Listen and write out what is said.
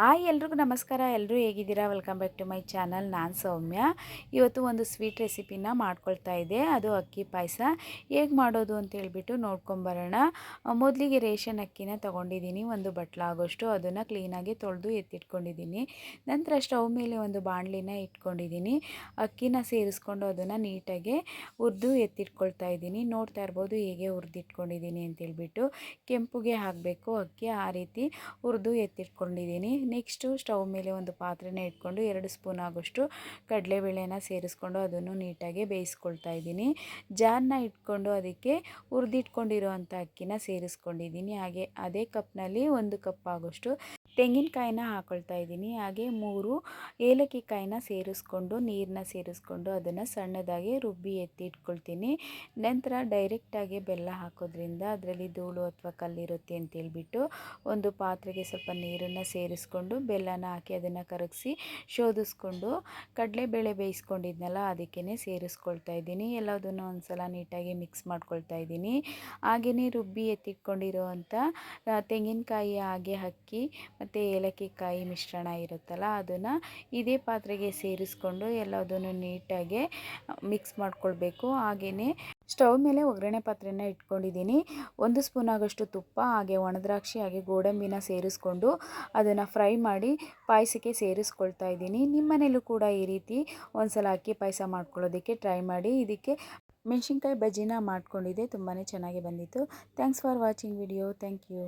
Hi ಎಲ್ರಿಗೂ ನಮಸ್ಕಾರ. ಎಲ್ಲರೂ ಹೇಗಿದ್ದೀರಾ? Welcome back to my channel ನಾನು ಸೌಮ್ಯ. ಇವತ್ತು ಒಂದು ಸ್ವೀಟ್ ರೆಸಿಪಿನ ಮಾಡ್ಕೊಳ್ತಾ ಇದ್ದೆ. ಅದು ಅಕ್ಕಿ ಪಾಯಸ. ಹೇಗೆ ಮಾಡೋದು ಅಂತ ಹೇಳ್ಬಿಟ್ಟು ನೋಡ್ಕೊಂಬರೋಣ ಮೊದಲಿಗೆ ರೇಷನ್ ಅಕ್ಕಿನ ತೊಗೊಂಡಿದ್ದೀನಿ. ಒಂದು ಬಟ್ಲಾಗೋಷ್ಟು ಅದನ್ನು ಕ್ಲೀನಾಗಿ ತೊಳೆದು ಎತ್ತಿಟ್ಕೊಂಡಿದ್ದೀನಿ. ನಂತರ ಸ್ಟವ್ ಮೇಲೆ ಒಂದು ಬಾಣಲಿನ ಇಟ್ಕೊಂಡಿದ್ದೀನಿ. ಅಕ್ಕಿನ ಸೇರಿಸ್ಕೊಂಡು ಅದನ್ನು ನೀಟಾಗಿ ಹುರಿದು ಎತ್ತಿಟ್ಕೊಳ್ತಾ ಇದ್ದೀನಿ. ನೋಡ್ತಾ ಇರ್ಬೋದು ಹೇಗೆ ಹುರಿದಿಟ್ಕೊಂಡಿದ್ದೀನಿ ಅಂತೇಳ್ಬಿಟ್ಟು ಕೆಂಪುಗೆ ಹಾಕಬೇಕು. ಅಕ್ಕಿ ಆ ರೀತಿ ಹುರಿದು ಎತ್ತಿಟ್ಕೊಂಡಿದ್ದೀನಿ. ನೆಕ್ಸ್ಟು ಸ್ಟವ್ ಮೇಲೆ ಒಂದು ಪಾತ್ರೆನ ಇಟ್ಕೊಂಡು ಎರಡು ಸ್ಪೂನ್ ಆಗೋಷ್ಟು ಕಡಲೆಬೇಳೆನ ಸೇರಿಸ್ಕೊಂಡು ಅದನ್ನು ನೀಟಾಗಿ ಬೇಯಿಸ್ಕೊಳ್ತಾ ಇದ್ದೀನಿ. ಜಾರ್ನ ಇಟ್ಕೊಂಡು ಅದಕ್ಕೆ ಹುರಿದಿಟ್ಕೊಂಡಿರೋ ಅಂಥ ಅಕ್ಕಿನ ಸೇರಿಸ್ಕೊಂಡಿದ್ದೀನಿ. ಹಾಗೆ ಅದೇ ಕಪ್ನಲ್ಲಿ ಒಂದು ಕಪ್ ಆಗೋಷ್ಟು ತೆಂಗಿನಕಾಯಿನ ಹಾಕೊಳ್ತಾ ಇದ್ದೀನಿ. ಹಾಗೆ ಮೂರು ಏಲಕ್ಕಿ ಕಾಯಿನ ಸೇರಿಸ್ಕೊಂಡು ನೀರನ್ನ ಸೇರಿಸ್ಕೊಂಡು ಅದನ್ನು ಸಣ್ಣದಾಗಿ ರುಬ್ಬಿ ಎತ್ತಿ ಇಟ್ಕೊಳ್ತೀನಿ. ನಂತರ ಡೈರೆಕ್ಟಾಗಿ ಬೆಲ್ಲ ಹಾಕೋದ್ರಿಂದ ಅದರಲ್ಲಿ ಧೂಳು ಅಥವಾ ಕಲ್ಲಿರುತ್ತೆ ಅಂತೇಳ್ಬಿಟ್ಟು ಒಂದು ಪಾತ್ರೆಗೆ ಸ್ವಲ್ಪ ನೀರನ್ನು ಸೇರಿಸ್ಕೊಂಡು ಬೆಲ್ಲನ ಹಾಕಿ ಅದನ್ನು ಕರಗಿಸಿ ಶೋಧಿಸ್ಕೊಂಡು ಕಡಲೆಬೇಳೆ ಬೇಯಿಸ್ಕೊಂಡಿದ್ನಲ್ಲ ಅದಕ್ಕೇ ಸೇರಿಸ್ಕೊಳ್ತಾ ಇದ್ದೀನಿ. ಎಲ್ಲದನ್ನು ಒಂದು ಸಲ ನೀಟಾಗಿ ಮಿಕ್ಸ್ ಮಾಡ್ಕೊಳ್ತಾ ಇದ್ದೀನಿ. ಹಾಗೆಯೇ ರುಬ್ಬಿ ಎತ್ತಿಟ್ಕೊಂಡಿರೋ ಅಂಥ ತೆಂಗಿನಕಾಯಿ ಹಾಗೆ ಅಕ್ಕಿ ಮತ್ತು ಏಲಕ್ಕಿ ಕಾಯಿ ಮಿಶ್ರಣ ಇರುತ್ತಲ್ಲ, ಅದನ್ನು ಇದೇ ಪಾತ್ರೆಗೆ ಸೇರಿಸ್ಕೊಂಡು ಎಲ್ಲದನ್ನು ನೀಟಾಗಿ ಮಿಕ್ಸ್ ಮಾಡ್ಕೊಳ್ಬೇಕು. ಹಾಗೆಯೇ ಸ್ಟವ್ ಮೇಲೆ ಒಗ್ಗರಣೆ ಪಾತ್ರೆನ ಇಟ್ಕೊಂಡಿದ್ದೀನಿ. ಒಂದು ಸ್ಪೂನ್ ಆಗೋಷ್ಟು ತುಪ್ಪ, ಹಾಗೆ ಒಣದ್ರಾಕ್ಷಿ, ಹಾಗೆ ಗೋಡಂಬಿನ ಸೇರಿಸ್ಕೊಂಡು ಅದನ್ನು ಫ್ರೈ ಮಾಡಿ ಪಾಯಸಕ್ಕೆ ಸೇರಿಸ್ಕೊಳ್ತಾ ಇದ್ದೀನಿ. ನಿಮ್ಮನೇಲೂ ಕೂಡ ಈ ರೀತಿ ಒಂದು ಸಲ ಅಕ್ಕಿ ಪಾಯಸ ಮಾಡ್ಕೊಳ್ಳೋದಕ್ಕೆ ಟ್ರೈ ಮಾಡಿ. ಇದಕ್ಕೆ ಮೆಣಸಿನ್ಕಾಯಿ ಬಜ್ಜಿನ ಮಾಡ್ಕೊಂಡಿದ್ದೆ ತುಂಬಾ ಚೆನ್ನಾಗಿ ಬಂದಿತ್ತು. Thanks for watching video. Thank you.